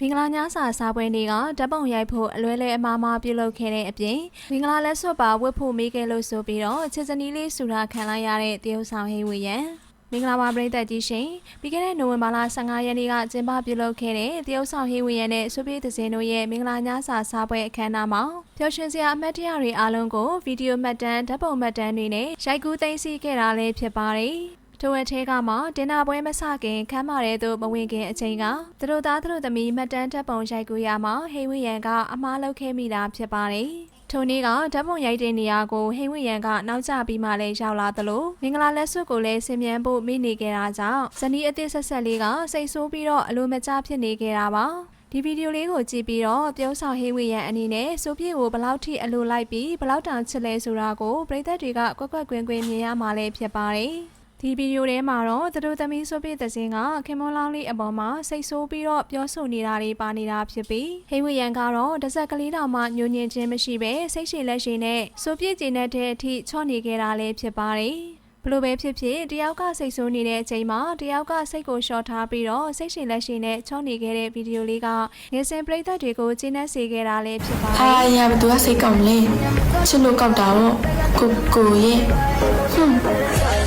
မင်္ဂလာညစာစားပွဲနေ့ကဓာတ်ပုံရိုက်ဖို့အလွဲလဲအမားမားပြုလုပ်ခဲ့တဲ့အပြင်မင်္ဂလာလက်စွပ်ပါဝတ်ဖို့မိခဲ့လို့ဆိုပြီးတော့ချစ်စနီးလေးဆူတာခံလိုက်ရတဲ့တရုတ်ဆောင်ဟိဝေရန်မင်္ဂလာပါပရိသတ်ကြီးရှင်ပြီးခဲ့တဲ့နိုဝင်ဘာလ15ရက်နေ့ကကျင်းပပြုလုပ်ခဲ့တဲ့တရုတ်ဆောင်ဟိဝေရန်နဲ့ဆွေပြေသစင်တို့ရဲ့မင်္ဂလာညစာစားပွဲအခမ်းအနားမှာပျော်ရွှင်စရာအမတ်တရတွေအားလုံးကိုဗီဒီယိုမှတ်တမ်းဓာတ်ပုံမှတ်တမ်းတွေနဲ့ရိုက်ကူးသိမ်းဆည်းခဲ့တာလည်းဖြစ်ပါတယ် ထိုအထဲကမှတင်နာပွဲမစခင်ခမ်းမာတဲ့သူမဝင်ခင်အချိန်ကသူတို့သားသူတို့သမီးမှတ်တမ်းတပ်ပုံရိုက်ကူရမှာဟိဝိယန်ကအမားလုပ်ခဲ့မိတာဖြစ်ပါတယ်။ထိုနေ့ကဓာတ်ပုံရိုက်တဲ့နေရာကိုဟိဝိယန်ကနောက်ကျပြီးမှလည်းရောက်လာသလိုမင်္ဂလာလက်စွပ်ကိုလည်းဆင်မြန်းဖို့မိနေခဲ့တာကြောင့်ဇနီးအသစ်ဆက်ဆက်လေးကစိတ်ဆိုးပြီးတော့အလိုမကျဖြစ်နေခဲ့တာပါ။ဒီဗီဒီယိုလေးကိုကြည့်ပြီးတော့ပြုံးဆောင်ဟိဝေရန်အနေနဲ့စိုးပြေကိုဘယ်လောက်ထိအလိုလိုက်ပြီးဘယ်လောက်တောင်ချစ်လဲဆိုတာကိုပရိသတ်တွေကကွက်ကွက်ကွင်းကွင်းမြင်ရမှာလည်းဖြစ်ပါတယ်။ ဒီဗီဒီယိုထဲမှာတော့သူတို့သမီးစိုးပြေသစင်းကခင်မွန်လောင်းလေးအပေါ်မှာစိတ်ဆိုးပြီးတော့ပြောဆိုနေတာတွေပါနေတာဖြစ်ပြီးဟိဝေရန်ကတော့တစ်စက်ကလေးတောင်မှညှို့ညင်ခြင်းမရှိပဲစိတ်ရှည်လက်ရှည်နဲ့စိုးပြေကျင်တဲ့အထိချော့နေခဲ့တာလည်းဖြစ်ပါတယ်။ဘလို့ပဲဖြစ်ဖြစ်တယောက်ကစိတ်ဆိုးနေတဲ့အချိန်မှာတယောက်ကစိတ်ကိုလျှော့ထားပြီးတော့စိတ်ရှင်လက်ရှင်နဲ့ချောနေခဲ့တဲ့ဗီဒီယိုလေးကငယ်စဉ်ပရိသတ်တွေကိုကျင်းနေစေခဲ့တာလည်းဖြစ်ပါတအာယ်ရဘသူကစိတ်ကောက်မလဲချစ်လို့ကောက်တာတော့ကိုကိုရဲ့ဟွန်း